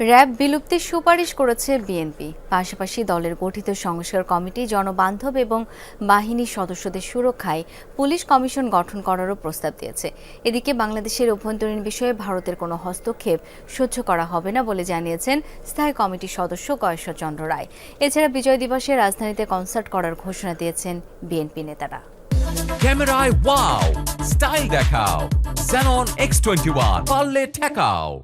RAB বিলুপ্তির সুপারিশ করেছে বিএনপি। পাশাপাশি দলের গঠিত সংস্কার কমিটি, জনবান্ধব এবং বাহিনীর সদস্যদের সুরক্ষায় পুলিশ কমিশন গঠন করারও প্রস্তাব দিয়েছে। এদিকে বাংলাদেশের অভ্যন্তরীণ বিষয়ে ভারতের কোনো হস্তক্ষেপ সহ্য করা হবে না বলে জানিয়েছেন স্থায়ী কমিটির সদস্য গয়েশ্বরচন্দ্র রায়। এছাড়া বিজয় দিবসে রাজধানীতে কনসার্ট করার ঘোষণা দিয়েছেন বিএনপি নেতারা। ক্যামেরায় ওয়াও স্টাইল দেখাও। Xenon X21 পারলে ঠেকাও।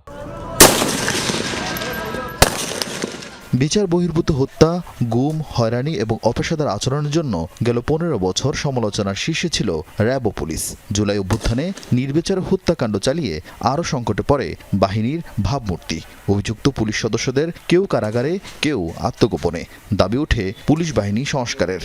বিচার বহির্ভূত হত্যা, গুম, হয়রানি এবং অপেশাদার আচরণের জন্য গেল পনেরো বছর সমালোচনার শীর্ষে ছিল র্যাব পুলিশ। জুলাই অভ্যুত্থানে নির্বিচার হত্যাকাণ্ড চালিয়ে আরও সংকটে পড়ে বাহিনীর ভাবমূর্তি। অভিযুক্ত পুলিশ সদস্যদের কেউ কারাগারে, কেউ আত্মগোপনে। দাবি ওঠে পুলিশ বাহিনী সংস্কারের।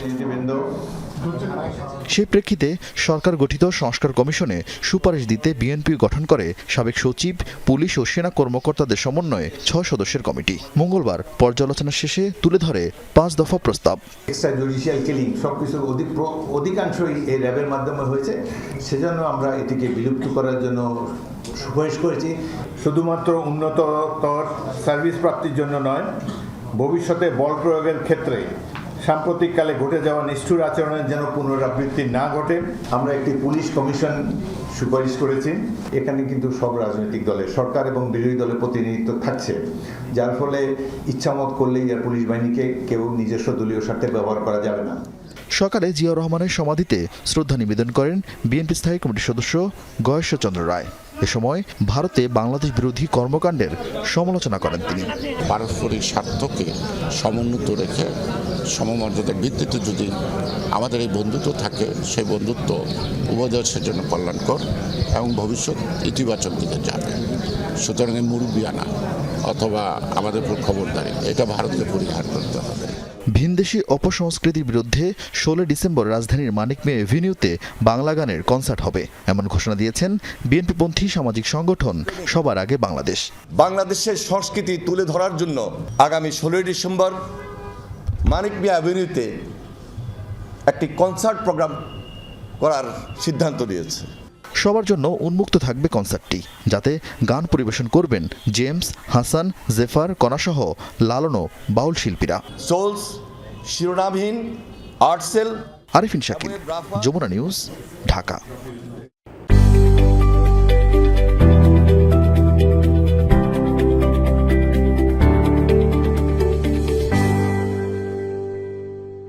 সেই প্রেক্ষিতে সরকার গঠিত সংস্কার কমিশনে সুপারিশ দিতে বিএনপি গঠন করে সাবেক সচিব, পুলিশ ও সেনা কর্মকর্তাদের সমন্বয়ে ছয় সদস্যের কমিটি। মঙ্গলবার পর্যালোচনা শেষে তুলে ধরে পাঁচ দফা প্রস্তাব। এক্সট্রা জুডিশিয়াল কিলিং সবকিছুর অধিক অধিকাংশই এই র্যাবের মাধ্যমে হয়েছে। সেজন্য আমরা এটিকে বিলুপ্ত করার জন্য সুপারিশ করেছি। শুধুমাত্র উন্নততর সার্ভিস প্রাপ্তির জন্য নয়, ভবিষ্যতে বল প্রয়োগের ক্ষেত্রে সাম্প্রতিককালে ঘটে যাওয়া নিষ্ঠুর আচরণের যেন পুনরাবৃত্তি না ঘটে, আমরা একটি পুলিশ কমিশন সুপারিশ করেছি। এখানে কিন্তু সব রাজনৈতিক দলে সরকার এবং বিরোধী দলের প্রতিনিধিত্ব থাকছে। যার ফলে ইচ্ছামত করলেই আর পুলিশ বাহিনীকে কেউ নিজস্ব দলীয় স্বার্থে ব্যবহার করা যাবে না। সকালে জিয়া রহমানের সমাধিতে শ্রদ্ধা নিবেদন করেন বিএনপি স্থায়ী কমিটির সদস্য গয়েশ্বরচন্দ্র রায়। এ সময় ভারতে বাংলাদেশ বিরোধী কর্মকাণ্ডের সমালোচনা করেন তিনি। পারস্পরিক স্বার্থকে সমুন্নত রেখে সমমর্যাদার ভিত্তিতে যদি আমাদের এই বন্ধুত্ব থাকে, সেই বন্ধুত্ব উভয় দেশের জন্য কল্যাণকর এবং ভবিষ্যৎ ইতিবাচক দিকে যাবে। সুতরাং মুরব্বিয়ানা অথবা আমাদের উপর খবরদারি, এটা ভারতকে পরিহার করতে হবে। ভিনদেশি অপসংস্কৃতির বিরুদ্ধে ষোলো ডিসেম্বর রাজধানীর মানিক মে এভিনিউতে বাংলা গানের কনসার্ট হবে। এমন ঘোষণা দিয়েছেন বিএনপিপন্থী সামাজিক সংগঠন সবার আগে বাংলাদেশ। বাংলাদেশের সংস্কৃতি তুলে ধরার জন্য আগামী ষোলোই ডিসেম্বর মানিক মিয়া অ্যাভিনিউতে একটি কনসার্ট প্রোগ্রাম করার সিদ্ধান্ত নিয়েছে। সবার জন্য উন্মুক্ত থাকবে কনসার্টটি যাতে গান পরিবেশন করবেন জেমস হাসান জেফার কণাসহ লালনো বাউল শিল্পীরা। Souls Shironamhin Artcell Arifin Shakil Jamuna news Dhaka.